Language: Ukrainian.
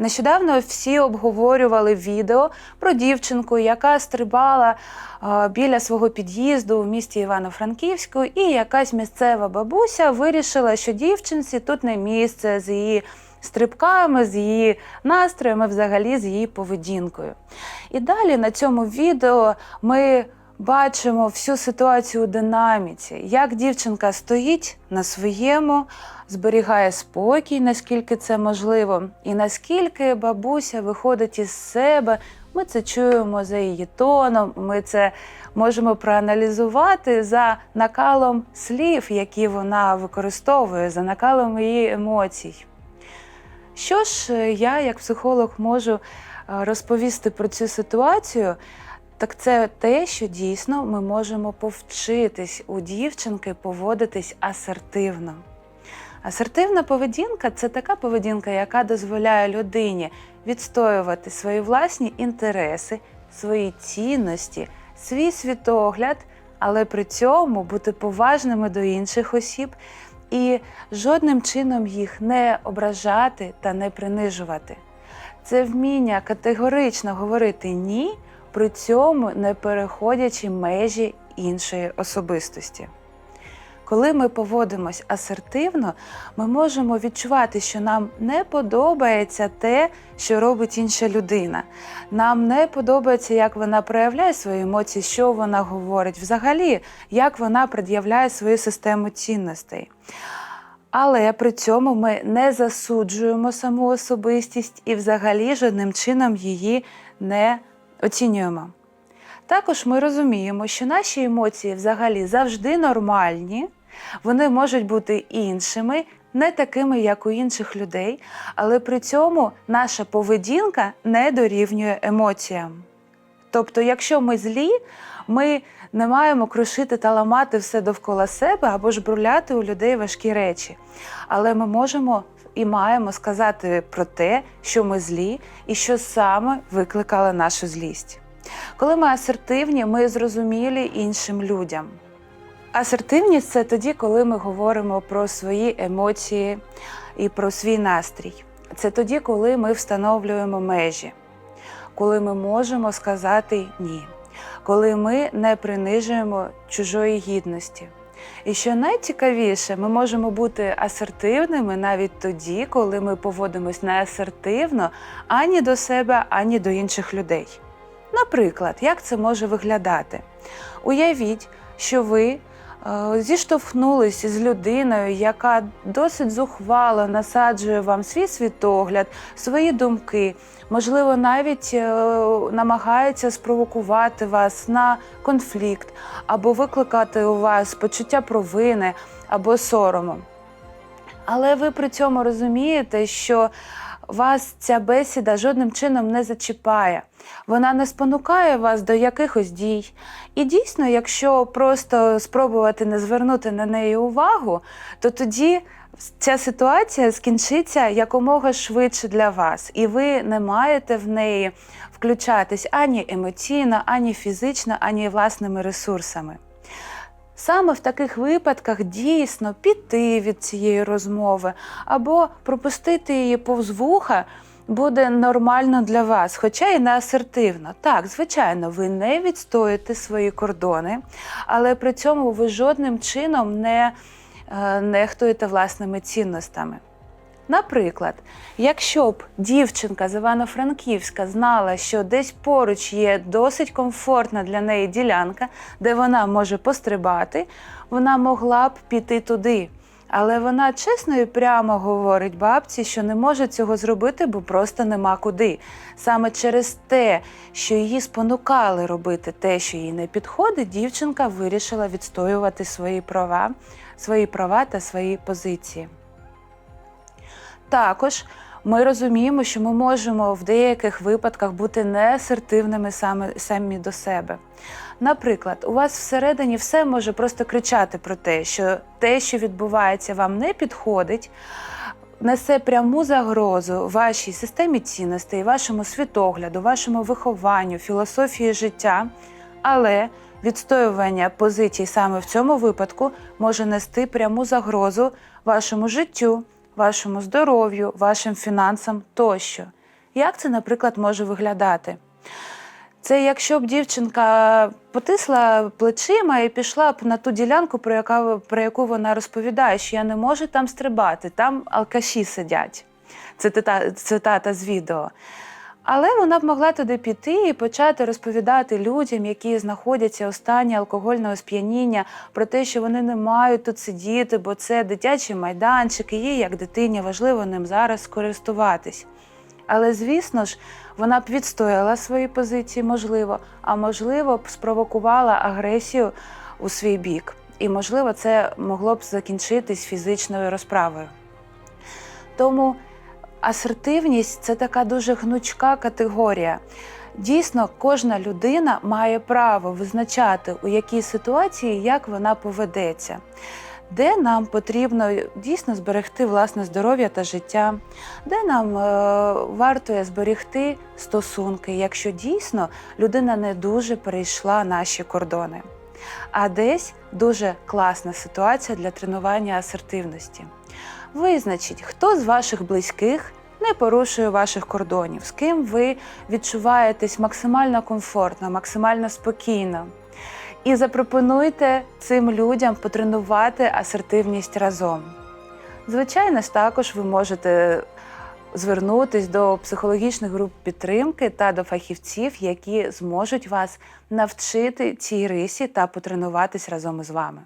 Нещодавно всі обговорювали відео про дівчинку, яка стрибала е, біля свого під'їзду в місті Івано-Франківську, і якась місцева бабуся вирішила, що дівчинці тут не місце з її стрибками, з її настроями, взагалі з її поведінкою. І далі на цьому відео ми бачимо всю ситуацію у динаміці, як дівчинка стоїть на своєму, зберігає спокій, наскільки це можливо, і наскільки бабуся виходить із себе. Ми це чуємо за її тоном, ми це можемо проаналізувати за накалом слів, які вона використовує, за накалом її емоцій. Що ж е, я, як психолог, можу е, розповісти про цю ситуацію? Так це те, що дійсно ми можемо повчитись у дівчинки поводитись асертивно. Асертивна поведінка це така поведінка, яка дозволяє людині відстоювати свої власні інтереси, свої цінності, свій світогляд, але при цьому бути поважними до інших осіб і жодним чином їх не ображати та не принижувати. Це вміння категорично говорити ні, при цьому не переходячи межі іншої особистості. Коли ми поводимось асертивно, ми можемо відчувати, що нам не подобається те, що робить інша людина. Нам не подобається, як вона проявляє свої емоції, що вона говорить, взагалі, як вона пред'являє свою систему цінностей. Але при цьому ми не засуджуємо саму особистість і взагалі жодним чином її не оцінюємо. Також ми розуміємо, що наші емоції взагалі завжди нормальні, вони можуть бути іншими, не такими, як у інших людей, але при цьому наша поведінка не дорівнює емоціям. Тобто, якщо ми злі, ми не маємо крушити та ламати все довкола себе або ж бруляти у людей важкі речі. Але ми можемо і маємо сказати про те, що ми злі і що саме викликало нашу злість. Коли ми асертивні, ми зрозумілі іншим людям. Асертивність це тоді, коли ми говоримо про свої емоції і про свій настрій. Це тоді, коли ми встановлюємо межі, коли ми можемо сказати ні, коли ми не принижуємо чужої гідності. І що найцікавіше, ми можемо бути асертивними навіть тоді, коли ми поводимось не асертивно ані до себе, ані до інших людей. Наприклад, як це може виглядати? Уявіть, що ви е, зіштовхнулися з людиною, яка досить зухвало насаджує вам свій світогляд, свої думки, можливо, навіть е, намагається спровокувати вас на конфлікт або викликати у вас почуття провини або сорому. Але ви при цьому розумієте, що вас ця бесіда жодним чином не зачіпає. Вона не спонукає вас до якихось дій. І дійсно, якщо просто спробувати не звернути на неї увагу, то тоді ця ситуація скінчиться якомога швидше для вас, і ви не маєте в неї включатись ані емоційно, ані фізично, ані власними ресурсами. Саме в таких випадках дійсно піти від цієї розмови або пропустити її повз вуха буде нормально для вас, хоча і не асертивно. Так, звичайно, ви не відстоїте свої кордони, але при цьому ви жодним чином не е, нехтуєте власними цінностями. Наприклад, якщо б дівчинка з Івано-Франківська знала, що десь поруч є досить комфортна для неї ділянка, де вона може пострибати, вона могла б піти туди. Але вона чесно і прямо говорить бабці, що не може цього зробити, бо просто нема куди. Саме через те, що її спонукали робити те, що їй не підходить, дівчинка вирішила відстоювати свої права, свої права та свої позиції. Також ми розуміємо, що ми можемо в деяких випадках бути неасертивними саме самі до себе. Наприклад, у вас всередині все може просто кричати про те, що те, що відбувається, вам не підходить, несе пряму загрозу вашій системі цінностей, вашому світогляду, вашому вихованню, філософії життя. Але відстоювання позицій саме в цьому випадку може нести пряму загрозу вашому життю, вашому здоров'ю, вашим фінансам тощо. Як це, наприклад, може виглядати? Це якщо б дівчинка потисла плечима і пішла б на ту ділянку, про, яка, про яку вона розповідає, що я не можу там стрибати, там алкаші сидять. Це цитата, з відео. Але вона б могла туди піти і почати розповідати людям, які знаходяться у стані алкогольного сп'яніння, про те, що вони не мають тут сидіти, бо це дитячий майданчик, і їй, як дитині, важливо ним зараз скористуватись. Але, звісно ж, вона б відстояла свої позиції, можливо, а можливо, б спровокувала агресію у свій бік. І, можливо, це могло б закінчитись фізичною розправою. Тому асертивність це така дуже гнучка категорія. Дійсно, кожна людина має право визначати, у якій ситуації як вона поведеться, де нам потрібно дійсно зберегти власне здоров'я та життя, де нам е, варто зберегти стосунки, якщо дійсно людина не дуже перейшла наші кордони. А десь дуже класна ситуація для тренування асертивності. Визначіть, хто з ваших близьких не порушує ваших кордонів, з ким ви відчуваєтесь максимально комфортно, максимально спокійно. І запропонуйте цим людям потренувати асертивність разом. Звичайно ж, також ви можете звернутись до психологічних груп підтримки та до фахівців, які зможуть вас навчити цій рисі та потренуватись разом із вами.